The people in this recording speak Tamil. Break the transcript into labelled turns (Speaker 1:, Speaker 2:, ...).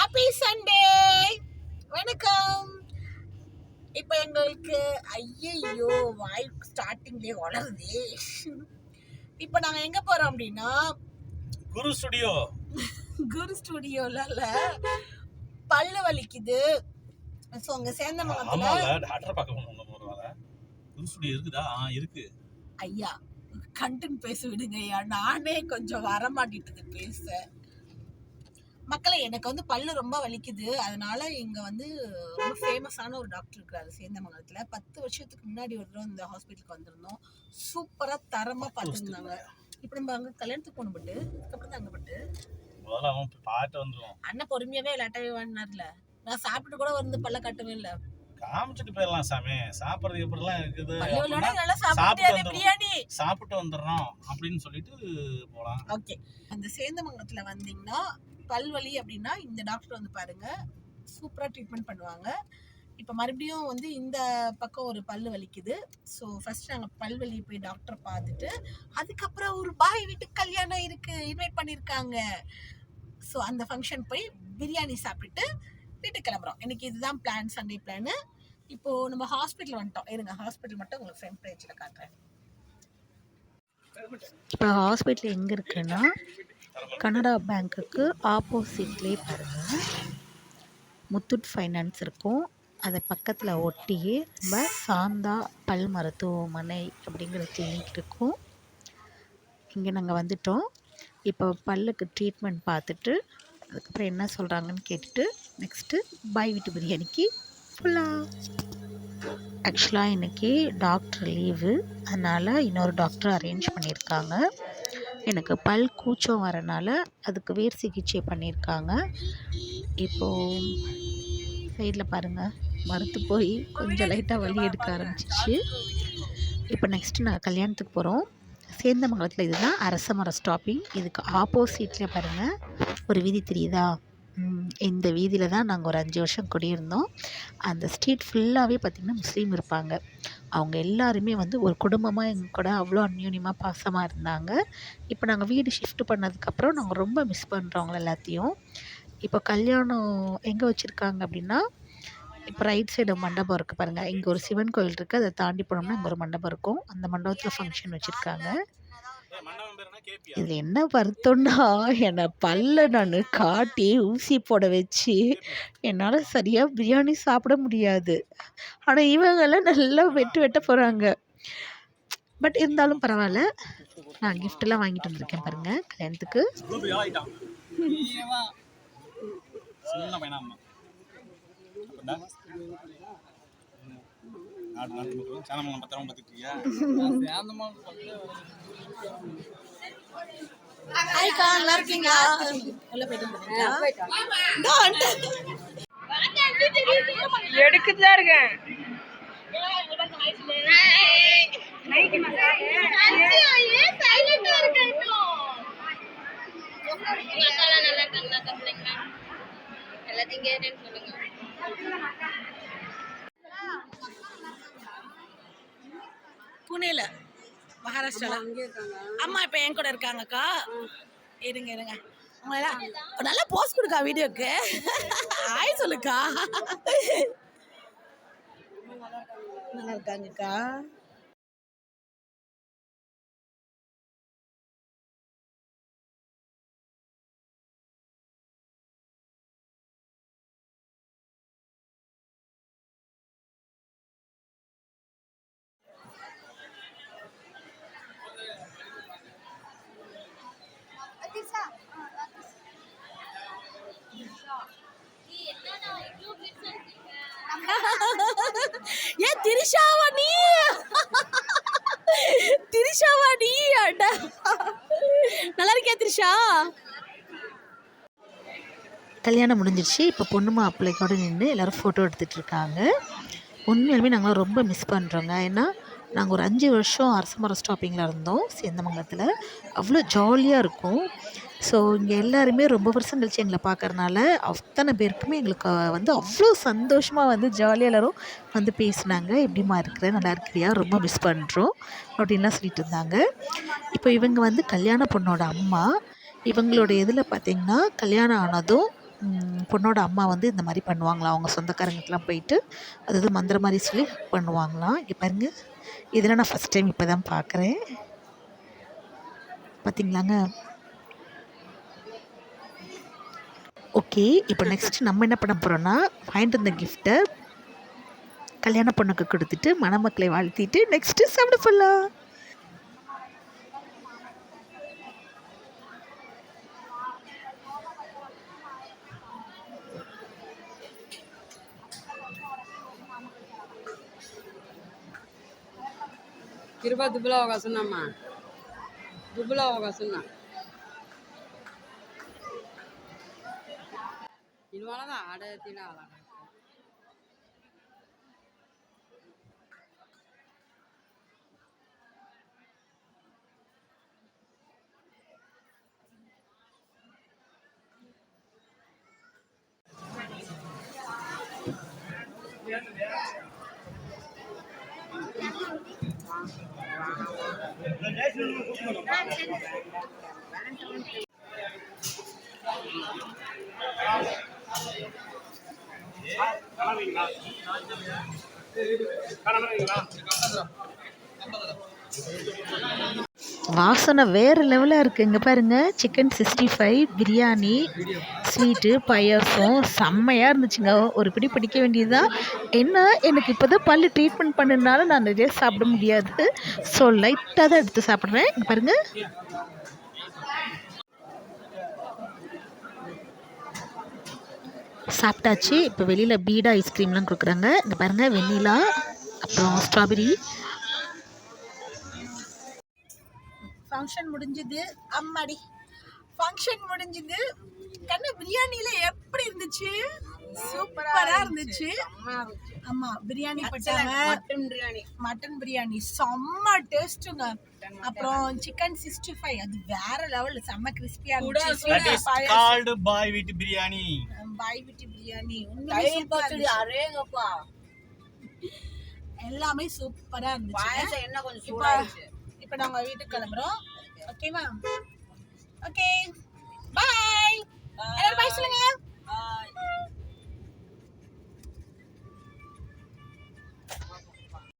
Speaker 1: ஹாப்பி சண்டே வணக்கம். இப்போ எங்களுக்கு ஐயையோ வாய் ஸ்டார்டிங்லேயே வளருதே. இப்போ நாங்கள் எங்கே போகிறோம் அப்படின்னா
Speaker 2: குரு ஸ்டுடியோ
Speaker 1: குரு ஸ்டுடியோல இல்ல பல்லு வலிக்குது. ஸோ அங்கே
Speaker 2: ஸ்டுடியோ இருக்குதா? இருக்கு.
Speaker 1: ஐயா கண்டென்ட் பேச விடுங்க ஐயா. நானே கொஞ்சம் வர மாட்டேங்குது பேச மக்களை எனக்கு வந்து பல்லு ரொம்ப வலிக்குது. அதனால இங்க வந்து ரொம்ப ஃபேமஸான ஒரு டாக்டர் இருக்கிறாரு சேந்தமங்கலத்துல. பத்து வருஷத்துக்கு முன்னாடி ஒரு தடவை இந்த ஹாஸ்பிட்டலுக்கு வந்திருந்தோம். சூப்பரா தரமா பார்த்துருந்தாங்க. இப்போ நம்ம அங்க கல்யாணத்துக்கு போகணும் பட்டு. அதுக்கப்புறம் தான் அங்க பட்டு. அண்ணன் பொறுமையாவே லேட்டாவே வாங்கினார்ல நான் சாப்பிட்டு கூட வந்து பல்ல கட்டவே இல்லை
Speaker 2: காமிச்சிட்டு போயிடலாம் சாமி. சாப்பிட்றது எப்படிலாம் இருக்குது.
Speaker 1: பிரியாணி.
Speaker 2: சாப்பிட்டு வந்துடுறோம் அப்படின்னு சொல்லிட்டு போகலாம்
Speaker 1: ஓகே அந்த சேந்தமங்கலத்தில் வந்தீங்கன்னா பல்வலி அப்படின்னா இந்த டாக்டர் வந்து பாருங்க சூப்பராக ட்ரீட்மெண்ட் பண்ணுவாங்க. இப்போ மறுபடியும் வந்து இந்த பக்கம் ஒரு பல் வலிக்குது. ஸோ ஃபர்ஸ்ட் நாங்கள் பல் வலியை போய் டாக்டர் பார்த்துட்டு அதுக்கப்புறம் ஒரு பாய் வீட்டுக்கு கல்யாணம் இருக்கு இன்வைட் பண்ணியிருக்காங்க ஸோ அந்த ஃபங்க்ஷன் போய் பிரியாணி சாப்பிட்டுட்டு வீட்டுக்கு கிளம்புறோம். எனக்கு இதுதான் பிளான் சண்டே பிளானு இப்போ நம்ம ஹாஸ்பிட்டல் வந்துட்டோம். இருங்க ஹாஸ்பிட்டல் மட்டும் உங்களுக்கு ஃப்ரண்ட் பேஜில் காட்டுறேன்.
Speaker 3: இப்போ ஹாஸ்பிட்டல் எங்கே இருக்குன்னா கனடா பேங்க்குக்கு ஆப்போசிட்லேயே பாருங்கள் முத்தூட் ஃபைனான்ஸ் இருக்கும். அதை பக்கத்தில் ஒட்டியே நம்ம சாந்தா பல் மருத்துவமனை அப்படிங்கிற கிளினிக் இருக்கும். இங்கே நாங்கள் வந்துட்டோம். இப்போ பல்லுக்கு ட்ரீட்மெண்ட் பார்த்துட்டு அதுக்கப்புறம் என்ன சொல்கிறாங்கன்னு கேட்டுட்டு நெக்ஸ்ட்டு பாய் வீட்டு பிரியாணிக்கு ஃபுல்லாக ஆக்சுவலாக இன்றைக்கி டாக்டர் லீவு அதனால் இன்னொரு டாக்டர் அரேஞ்ச் பண்ணியிருக்காங்க எனக்கு பல் கூச்சம் வரனால அதுக்கு வேர் சிகிச்சை பண்ணியிருக்காங்க. இப்போது சைடில் பாருங்கள் மறுத்து போய் கொஞ்சம் லைட்டாக வலி எடுக்க ஆரம்பிச்சிச்சு இப்போ நெக்ஸ்ட்டு நான் கல்யாணத்துக்கு போகிறோம் சேந்தமங்கலத்தில் இதுதான் அரச மரம் ஸ்டாப்பிங் இதுக்கு ஆப்போசிட்லேயே பாருங்கள் ஒரு வீதி தெரியுதா? இந்த வீதியில் தான் நாங்கள் ஒரு அஞ்சு வருஷம் குடியிருந்தோம். அந்த ஸ்ட்ரீட் ஃபுல்லாகவே பார்த்திங்கன்னா முஸ்லீம் இருப்பாங்க. அவங்க எல்லாருமே வந்து ஒரு குடும்பமாக எங்கள் கூட அவ்வளோ அந்யூன்யமாக பாசமாக இருந்தாங்க. இப்போ நாங்கள் வீடு ஷிஃப்ட் பண்ணதுக்கப்புறம் நாங்கள் ரொம்ப மிஸ் பண்ணுறவங்க எல்லாத்தையும். இப்போ கல்யாணம் எங்கே வச்சுருக்காங்க அப்படின்னா இப்போ ரைட் சைடு மண்டபம் இருக்குது பாருங்கள் இங்கே ஒரு சிவன் கோயில் இருக்குது அதை தாண்டி போனோம்னா இங்கே ஒரு மண்டபம் இருக்கும். அந்த மண்டபத்தில் ஃபங்க்ஷன் வச்சுருக்காங்க. இதில் என்ன வருத்தம்னா என்னை பல்ல நான் காட்டி ஊசி போட வச்சு என்னால் சரியாக பிரியாணி சாப்பிட முடியாது. ஆனால் இவங்கெல்லாம் நல்லா வெட்டு வெட்ட போகிறாங்க பட் இருந்தாலும் பரவாயில்ல. நான் கிஃப்டெல்லாம் வாங்கிட்டு வந்திருக்கேன் பாருங்கள் கல்யாணத்துக்கு.
Speaker 2: சின்ன நாட்டு மக்களும் சேனல் பத்திரமா பார்த்துக்கிட்டியா?
Speaker 1: ஹாய்க்கா நல்லா இருக்கீங்களா? உள்ள போயிட்டு வந்துருக்கீங்களா
Speaker 4: எடுத்துட்டு தான் இருக்கேன்
Speaker 1: புனேல மகாராஷ்டிரால. அம்மா இப்போ என் கூட இருக்காங்கக்கா. இருங்க இருங்க. உங்களெல்லாம் நல்ல போஸ்ட் கொடுக்கா வீடியோக்கு. ஆய் சொல்லுக்கா. நல்லா இருக்காங்கக்கா. ஏன் திரிஷாவா நீ? திரிஷாவா நீ அட நல்லா இருக்கியா திரிஷா?
Speaker 3: கல்யாணம் முடிஞ்சிருச்சு இப்போ பொண்ணு மாப்பிள்ளைக்கோட நின்று எல்லோரும் ஃபோட்டோ எடுத்துகிட்டு இருக்காங்க. உண்மையிலுமே நாங்கள் ரொம்ப மிஸ் பண்ணுறோங்க ஏன்னா நாங்கள் ஒரு அஞ்சு வருஷம் அரசமரம் ஸ்டாப்பிங்கில் இருந்தோம். சேந்தமங்கலத்தில். அவ்வளோ ஜாலியாக இருக்கும். ஸோ இங்கே எல்லாருமே ரொம்ப வருஷம் கழிச்சு எங்களை பார்க்கறனால அத்தனை பேருக்குமே எங்களுக்கு வந்து அவ்வளோ சந்தோஷமாக வந்து ஜாலியாக எல்லோரும் வந்து பேசினாங்க. எப்படிமா இருக்கிற? நல்லா இருக்கிறியா? ரொம்ப மிஸ் பண்ணுறோம் அப்படின்லாம் சொல்லிட்டு இருந்தாங்க. இப்போ இவங்க வந்து கல்யாண பொண்ணோட அம்மா. இவங்களோட இதில் பார்த்திங்கன்னா கல்யாணம் ஆனதும் பொண்ணோட அம்மா வந்து இந்த மாதிரி பண்ணுவாங்களாம். அவங்க சொந்தக்காரங்களுக்கெலாம் போயிட்டு அதாவது மந்திரம் மாதிரி சொல்லி பண்ணுவாங்களாம். இங்கே பாருங்க. இதெல்லாம் நான் ஃபஸ்ட் டைம் இப்போ தான் பார்க்குறேன் பார்த்திங்களாங்க ஓகே இப்போ நெக்ஸ்ட் நம்ம என்ன பண்ண போகிறோன்னா வாங்கிட்டு வந்த கிஃப்ட்டை கல்யாண பொண்ணுக்கு கொடுத்துட்டு மணமக்களை வாழ்த்திட்டு நெக்ஸ்ட்டு சாப்பிட போகலாம்
Speaker 5: తిరుపతి దుబ్బులో அவகாசம் సున్నమ్మా దుబ్బులో அவகாசம் தான் மிளகா அடை தினாலாம் Thank you.
Speaker 3: வாசனை வேறு லெவலாக இருக்குது இங்கே பாருங்கள் chicken sixty five biryani sweet payasam செம்மையாக இருந்துச்சுங்க. ஒரு பிடி பிடிக்க வேண்டியதுதான். என்ன எனக்கு இப்போ தான் பல் ட்ரீட்மெண்ட் பண்ணனால நான் நிறைய சாப்பிட முடியாது. ஸோ லைட்டாக தான் எடுத்து சாப்பிட்றேன். இங்கே பாருங்கள் சாப்பிட்டாச்சு. இப்போ வெளியில் பீடா ஐஸ்கிரீம்லாம் கொடுக்குறாங்க. இங்கே பாருங்கள் வெண்ணிலா அப்புறம் ஸ்ட்ராபெரி
Speaker 1: ஃபங்க்ஷன் முடிஞ்சது. அம்மாடி. ஃபங்க்ஷன் முடிஞ்சது. கண்ணு பிரியாணில எப்படி இருந்துச்சு? சூப்பரா இருந்துச்சு. ஆமா பிரியாணி பட்டாங்க
Speaker 5: மட்டன் பிரியாணி.
Speaker 1: மட்டன் பிரியாணி செம்ம டேஸ்ட்டுங்க அப்புறம் சிக்கன் சிக்ஸ்டி ஃபைவ் அது வேற லெவல் செம்ம கிறிஸ்பியா
Speaker 2: இருந்துச்சு. பாய் வீட்டு பிரியாணி.
Speaker 1: பாய் விட்டு பிரியாணி. உண்மையிலேயே
Speaker 5: அரேங்கப்பா
Speaker 1: எல்லாமே சூப்பரா இருந்துச்சு
Speaker 5: என்ன கொஞ்சம் சூடா
Speaker 1: இப்போ நாங்க வீட்டுக்கு கிளம்புறோம். ஓகேவா ஓகே பாய் எல்லாரும் பாய் சொல்லுங்க. பாய்